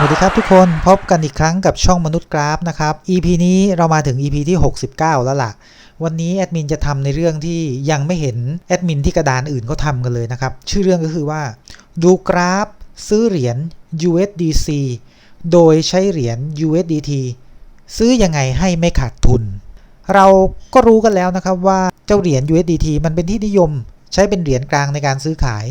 สวัสดีครับทุกคนพบกันอีกครั้งกับช่องมนุษย์กราฟนะครับ EP นี้เรามาถึง EP ที่ 69 แล้วล่ะ วันนี้แอดมินจะทำในเรื่องที่ยังไม่เห็นแอดมินที่กระดานอื่นเขาทำกันเลยนะครับ ชื่อเรื่องก็คือว่า ดูกราฟซื้อเหรียญ USDC โดยใช้เหรียญ USDT ซื้อยังไงให้ไม่ขาดทุน เราก็รู้กันแล้วนะครับว่าเจ้าเหรียญ USDT มันเป็นที่นิยม ใช้เป็นเหรียญกลางในการซื้อขาย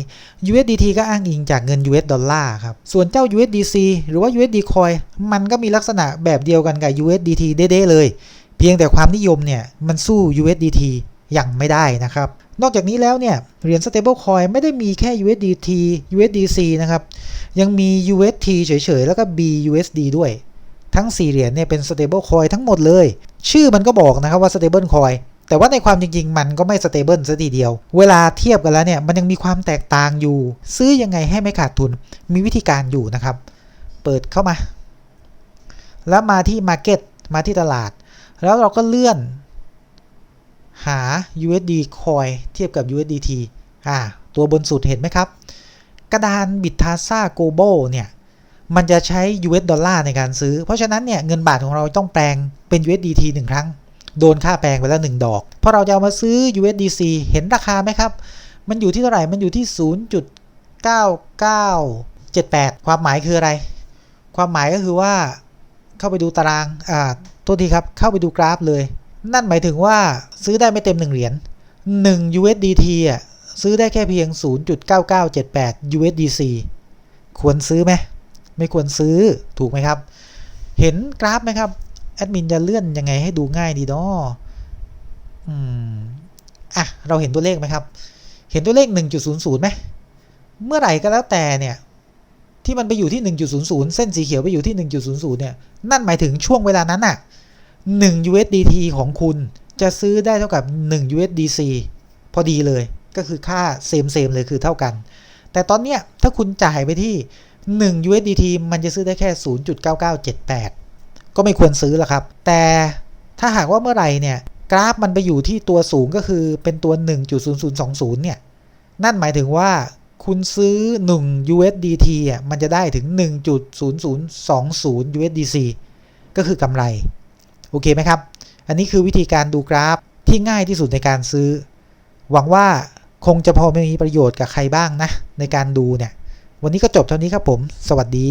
USDT ก็อ้างอิงจากเงิน US ดอลลาร์ครับ ส่วนเจ้า USDC หรือว่า USD Coin มันก็มีลักษณะแบบเดียวกันกับ USDT เด้ๆเลย เพียงแต่ความนิยมเนี่ย มันสู้ USDT ยังไม่ได้นะครับ นอกจากนี้แล้วเนี่ย เหรียญ Stable Coin ไม่ได้มีแค่ USDT USDC นะครับ ยังมี UST เฉยๆ แล้วก็ BUSD ด้วย ทั้ง 4 เหรียญเนี่ยเป็น Stable Coin ทั้งหมดเลย ชื่อมันก็บอกนะครับว่า Stable Coin แต่ว่าในความจริงๆ มันก็ไม่ Stable ซะทีเดียว เวลาเทียบกันแล้วเนี่ย มันยังมีความแตกต่างอยู่ ซื้อยังไงให้ไม่ขาดทุน มีวิธีการอยู่นะครับ เปิดเข้ามา แล้วมาที่ Market มาที่ตลาด แล้วเราก็เลื่อน หา USD Coin เทียบกับ USDT อ่า ตัวบนสุดเห็นไหมครับ กระดานบิ t ทาซ่าโกลบเนี่ยมันจะใช้ US ดอลลาร์ในการซื้อ เพราะฉะนั้นเนี่ยเงินบาทของเราต้องแปลงเป็น USDT หนึ่งครั้ง โดนค่าแปลงไปแล้ว 1 ดอก พอเราจะเอามาซื้อ USDC เห็นราคาไหมครับ มันอยู่ที่เท่าไหร่ มันอยู่ที่ 0.9978 ความหมายคืออะไร ความหมายก็คือว่าเข้าไปดูตาราง อ่า โทษทีครับ เข้าไปดูกราฟเลย นั่นหมายถึงว่าซื้อได้ไม่เต็ม 1 เหรียญ 1 USDT อะ ซื้อได้แค่เพียง 0.9978 USDC ควรซื้อไหม ไม่ควรซื้อ ถูกไหมครับ เห็นกราฟไหมครับ แอดมินจะเลื่อนยังไงให้ดูง่ายดีเนาะอืมอะเราเห็นตัวเลขไหมครับ เห็นตัวเลข 1.00ไหมเมื่อไหร่ก็แล้วแต่เนี่ยที่มันไปอยู่ที่ 1.00 เส้นสีเขียวไปอยู่ที่ 1.00 เนี่ย นั่นหมายถึงช่วงเวลานั้นน่ะ 1 USDT ของคุณจะซื้อได้เท่ากับ 1 USDC พอดีเลย ก็คือค่าเซมเซมเลยคือเท่ากัน แต่ตอนเนี้ยถ้าคุณจ่ายไปที่ 1 USDT มันจะซื้อได้แค่ 0.9978 ก็ไม่ควรซื้อละครับ แต่ถ้าหากว่าเมื่อไหร่เนี่ยกราฟมันไปอยู่ที่ตัวสูงก็คือเป็นตัว 1.0020 เนี่ย นั่นหมายถึงว่าคุณซื้อ 1 USDT อะมันจะได้ถึง 1.0020 USDC ก็คือกำไร โอเคไหมครับ อันนี้คือวิธีการดูกราฟที่ง่ายที่สุดในการซื้อ หวังว่าคงจะพอมีประโยชน์กับใครบ้างนะ ในการดูเนี่ย วันนี้ก็จบเท่านี้ครับผม สวัสดี